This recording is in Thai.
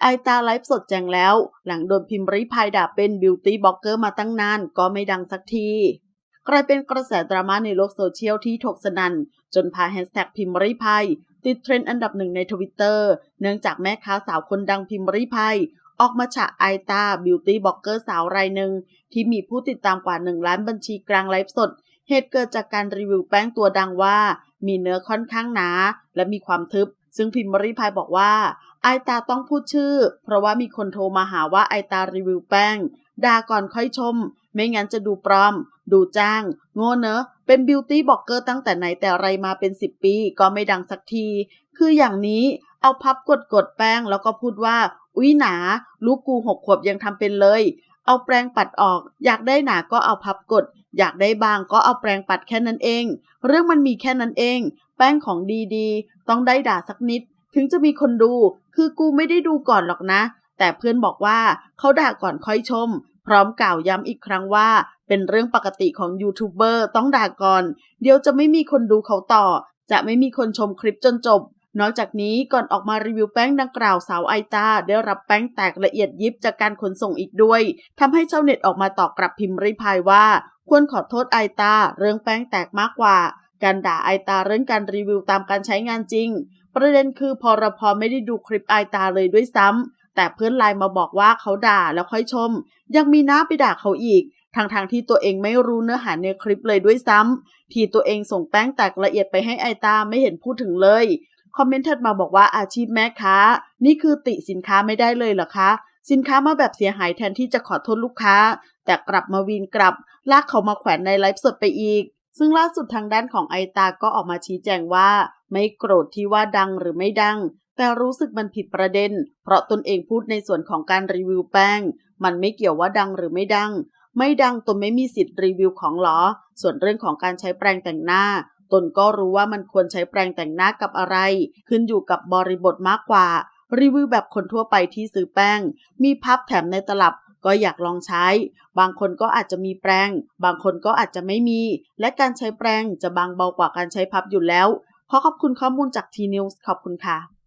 ไอตาไลฟ์สดแจงแล้ว หลังโดนพิมพ์ริพายด่าเป็นบิวตี้บล็อกเกอร์มาตั้งนานก็ไม่ดังสักทีกลายเป็นกระแสดราม่าในโลกโซเชียลที่ถกสนัน่นจนพาแฮชแท็กพิมพ์ริพายติดเทรนด์อันดับหนึ่งในทวิตเตอร์เนื่องจากแม่ค้าสาวคนดังพิมพ์ริพายออกมาฉะไอตาบิวตี้บล็อกเกอร์สาวรายหนึ่ง ที่มีผู้ติดตามกว่า 1 ล้านบัญชีกลางไลฟ์สด เหตุเกิดจากการรีวิวแป้งตัวดังว่า มีเนื้อค่อนข้างหนา และมีความทึบ ซึ่งพิมพ์ริพายบอกว่าไอตาต้องพูดชื่อ เพราะว่ามีคนโทรมาหาว่าไอตารีวิวแป้งด่าก่อนค่อยชม ไม่งั้นจะดูปลอม ดูจ้าง โง่เนอะ เป็นบิวตี้บล็อกเกอร์ตั้งแต่ไหนแต่ไรมาเป็น 10 ปี ก็ไม่ดังสักที คืออย่างนี้เอาพับกดกดแป้งแล้วก็พูดว่า อุ๊ยหนา ลูกกูหกขวบยังทำเป็นเลย เอาแปรงปัดออก อยากได้หนาก็เอาพับกด อยากได้บางก็เอาแปรงปัดแค่นั้นเอง เรื่องมันมีแค่นั้นเอง แป้งของดีๆ ต้องได้ด่าสักนิด ถึงจะมีคนดู คือกูไม่ได้ดูก่อนหรอกนะ แต่เพื่อนบอกว่าเขาด่าก่อนค่อยชม พร้อมกล่าวย้ำอีกครั้งว่า เป็นเรื่องปกติของยูทูบเบอร์ต้องด่าก่อน เดี๋ยวจะไม่มีคนดูเขาต่อ จะไม่มีคนชมคลิปจนจบนอกจากนี้ก่อนออกมารีวิวแป้งดังกล่าวสาวไอตาได้รับแป้งแตกละเอียดยิบจากการขนส่งอีกด้วยทำให้ชาวเน็ตออกมาตอบกลับพิมพ์ริพายว่า ควรขอโทษไอตาเรื่องแป้งแตกมากกว่า การด่าไอตาเรื่องการรีวิวตามการใช้งานจริง ประเด็นคือพอรพไม่ได้ดูคลิปไอตาเลยด้วยซ้ำแต่เพื่อนไลน์มาบอกว่าเขาด่าแล้วค่อยชม ยังมีหน้าไปด่าเขาอีกทางทางที่ตัวเองไม่รู้เนื้อหาในคลิปเลยด้วยซ้ำที่ตัวเองส่งแป้งแตกละเอียดไปให้ไอตาไม่เห็นพูดถึงเลย คอมเมนต์ถัดมาบอกว่าอาชีพแม่ค้า นี่คือติสินค้าไม่ได้เลยเหรอคะ สินค้ามาแบบเสียหายแทนที่จะขอโทษลูกค้า แต่กลับมาวีนกลับ ลากเขามาแขวนในไลฟ์สดไปอีก ซึ่งล่าสุดทางด้านของไอตาก็ออกมาชี้แจงว่า ไม่โกรธที่ว่าดังหรือไม่ดัง แต่รู้สึกมันผิดประเด็น เพราะตนเองพูดในส่วนของการรีวิวแป้ง มันไม่เกี่ยวว่าดังหรือไม่ดัง ไม่ดังตนไม่มีสิทธิ์รีวิวของหรอ ส่วนเรื่องของการใช้แปรงแต่งหน้า ตนก็รู้ว่ามันควรใช้แปรงแต่งหน้ากับอะไร ขึ้นอยู่กับบริบทมากกว่า รีวิวแบบคนทั่วไปที่ซื้อแป้ง มีพับแถมในตลับ ก็อยากลองใช้ บางคนก็อาจจะมีแปรงบางคนก็อาจจะไม่มี และการใช้แปรงจะบางเบากว่าการใช้พับอยู่แล้ว ขอขอบคุณข้อมูลจากทีนิวส์ขอบคุณค่ะ